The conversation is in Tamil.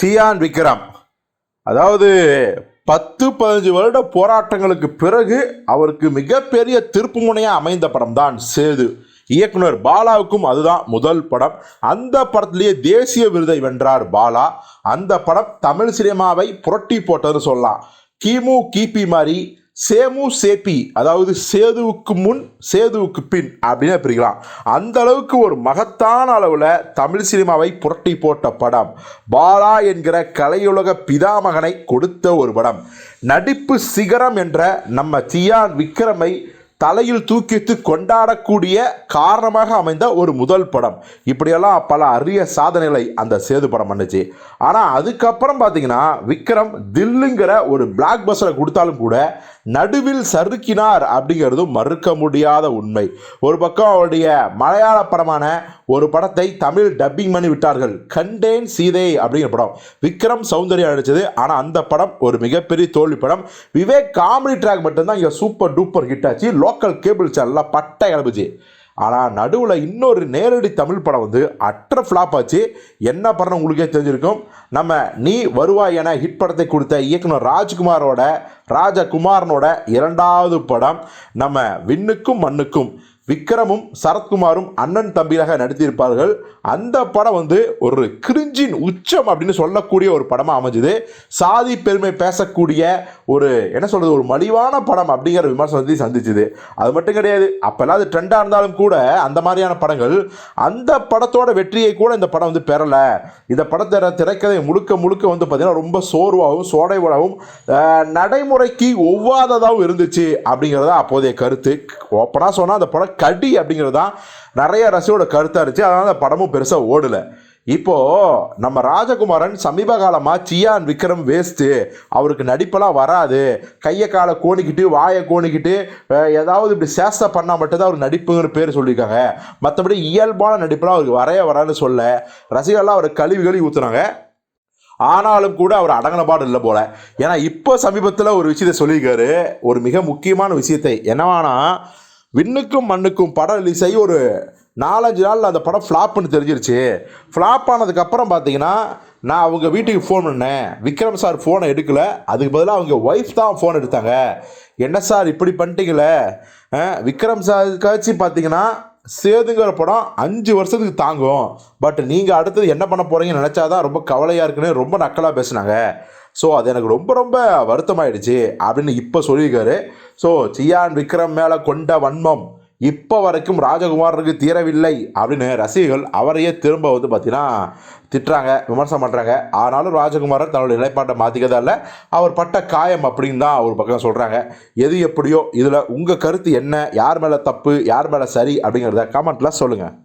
சியான் விக்ரம். அதாவது பத்து பதினஞ்சு வருட போராட்டங்களுக்கு பிறகு அவருக்கு மிகப்பெரிய திருப்புமுனையாக அமைந்த படம் தான் சேது. இயக்குனர் பாலாவுக்கும் அதுதான் முதல் படம். அந்த படத்திலேயே தேசிய விருதை வென்றார் பாலா. அந்த படம் தமிழ் சினிமாவை புரட்டி போட்டதுன்னு சொல்லலாம். கிமு கிபி மாதிரி சேமு சேபி அதாவது சேதுவுக்கு முன் சேதுவுக்கு பின் அப்படின்னு பிரிக்கலாம். அந்த அளவுக்கு ஒரு மகத்தான அளவில் தமிழ் சினிமாவை புரட்டி போட்ட படம். பாலா என்கிற கலையுலக பிதாமகனை கொடுத்த ஒரு படம். நடிப்பு சிகரம் என்ற நம்ம தியான் விக்ரமை தலையில் தூக்கித்து கொண்டாடக்கூடிய காரணமாக அமைந்த ஒரு முதல் படம். இப்படியெல்லாம் பல அரிய சாதனைகளை அந்த சேது படம் பண்ணுச்சு. ஆனால் அதுக்கப்புறம் பார்த்தீங்கன்னா விக்ரம் தில்லுங்கிற ஒரு பிளாக் பஸ்ஸரை கொடுத்தாலும் கூட நடுவில் சறுக்கினார் அப்படிங்கிறது மறுக்க முடியாத உண்மை. ஒரு பக்கம் அவருடைய மலையாள படமான ஒரு படத்தை தமிழ் டப்பிங் பண்ணி விட்டார்கள். கண்டேன் சீதை அப்படிங்கிற படம். விக்ரம் சௌந்தர்யா நடித்தது ஆனால் அந்த படம் ஒரு மிகப்பெரிய தோல்வி படம். விவேக் காமெடி ட்ராக் மட்டும்தான் இங்கே சூப்பர் டூப்பர் ஹிட் ஆச்சு. லோக்கல் கேபிள் சேனலில் பட்டை கிளம்புச்சு. ஆனால் நடுவில் இன்னொரு நேரடி தமிழ் படம் வந்து அற்ற ஃப்ளாப் ஆச்சு. என்ன படம் உங்களுக்கே தெரிஞ்சிருக்கும். நம்ம நீ வருவாய் என ஹிட் படத்தை கொடுத்த இயக்குனர் ராஜ்குமாரோட ராஜகுமாரனோட இரண்டாவது படம். நம்ம விண்ணுக்கும் மண்ணுக்கும் விக்ரமும் சரத்குமாரும் அண்ணன் தம்பியாக நடித்திருப்பார்கள். அந்த படம் வந்து ஒரு கிரிஞ்சின் உச்சம் அப்படின்னு சொல்லக்கூடிய ஒரு படமாக அமைஞ்சுது. சாதி பெருமை பேசக்கூடிய ஒரு என்ன சொல்கிறது ஒரு மலிவான படம் அப்படிங்கிற விமர்சனத்தை சந்திச்சுது. அது மட்டும் கிடையாது அப்போல்லாம் அது ட்ரெண்டாக இருந்தாலும் கூட அந்த மாதிரியான படங்கள் அந்த படத்தோட வெற்றியை கூட இந்த படம் வந்து பெறலை. இந்த படத்தை திரைக்கதை முழுக்க முழுக்க வந்து பார்த்திங்கன்னா ரொம்ப சோர்வாகவும் சோடைவடாகவும் நடைமுறைக்கு ஒவ்வாததாகவும் இருந்துச்சு அப்படிங்கிறத அப்போதைய கருத்து. ஓப்பனாக சொன்னால் அந்த படம் கடி அப்படிங்கிறது தான் நிறைய ரசிகோட கருத்தாக இருந்துச்சு. அதனால் அந்த படமும் பெருசாக ஓடலை. இப்போது நம்ம ராஜகுமாரன் சமீப காலமாக சியான் விக்ரம் வேஸ்ட்டு அவருக்கு நடிப்பெல்லாம் வராது. கையை காலை கோணிக்கிட்டு வாயை கோணிக்கிட்டு ஏதாவது இப்படி சேஷ்டை பண்ணால் மட்டும்தான் அவர் நடிப்புங்கிற பேர் சொல்லியிருக்காங்க. மற்றபடி இயல்பான நடிப்பெல்லாம் அவருக்கு வரைய வரான்னு சொல்ல ரசிகர்லாம் அவர் கழுவி கழுவி ஊற்றுனாங்க ஆனாலும் கூட அவர் அடங்கின பாடு இல்லை போல. ஏன்னா இப்போ சமீபத்தில் ஒரு விஷயத்தை சொல்லியிருக்காரு. ஒரு மிக முக்கியமான விஷயத்தை என்னவானா விண்ணுக்கும் மண்ணுக்கும் படம் ரிலீஸ் ஆகி ஒரு நாலஞ்சு நாளில் அந்த படம் ஃப்ளாப்னு தெரிஞ்சிருச்சு. ஃப்ளாப் ஆனதுக்கப்புறம் பார்த்தீங்கன்னா நான் அவங்க வீட்டுக்கு ஃபோன் பண்ணேன். விக்ரம் சார் ஃபோனை எடுக்கலை. அதுக்கு பதிலாக அவங்க ஒய்ஃப் தான் ஃபோன் எடுத்தாங்க. என்ன சார் இப்படி பண்ணிட்டீங்களே? விக்ரம் விக்ரம் சாருக்காச்சும் பார்த்தீங்கன்னா சேதுங்கிற படம் அஞ்சு வருஷத்துக்கு தாங்கும். பட் நீங்கள் அடுத்தது என்ன பண்ண போகிறீங்கன்னு நினச்சாதான் ரொம்ப கவலையாக இருக்குன்னு ரொம்ப நக்கலாக பேசுனாங்க. ஸோ அது எனக்கு ரொம்ப ரொம்ப வருத்தமாயிடுச்சு அப்படின்னு இப்போ சொல்லியிருக்காரு. ஸோ சியான் விக்ரம் மேலே கொண்ட வன்மம். இப்போ வரைக்கும் ராஜகுமாருக்கு தீரவில்லை அப்படின்னு ரசிகர்கள் அவரையே திரும்ப வந்து பார்த்தீங்கன்னா திட்டுறாங்க விமர்சனம் பண்ணுறாங்க ஆனாலும் ராஜகுமாரர் தன்னுடைய நிலைப்பாட்டை மாற்றிக்கதா இல்லை அவர் பட்ட காயம் அப்படின்னு தான் ஒரு பக்கம் சொல்கிறாங்க எது எப்படியோ இதில் உங்கள் கருத்து என்ன யார் மேலே தப்பு யார் மேலே சரி அப்படிங்கிறத கமெண்ட்டில் சொல்லுங்கள்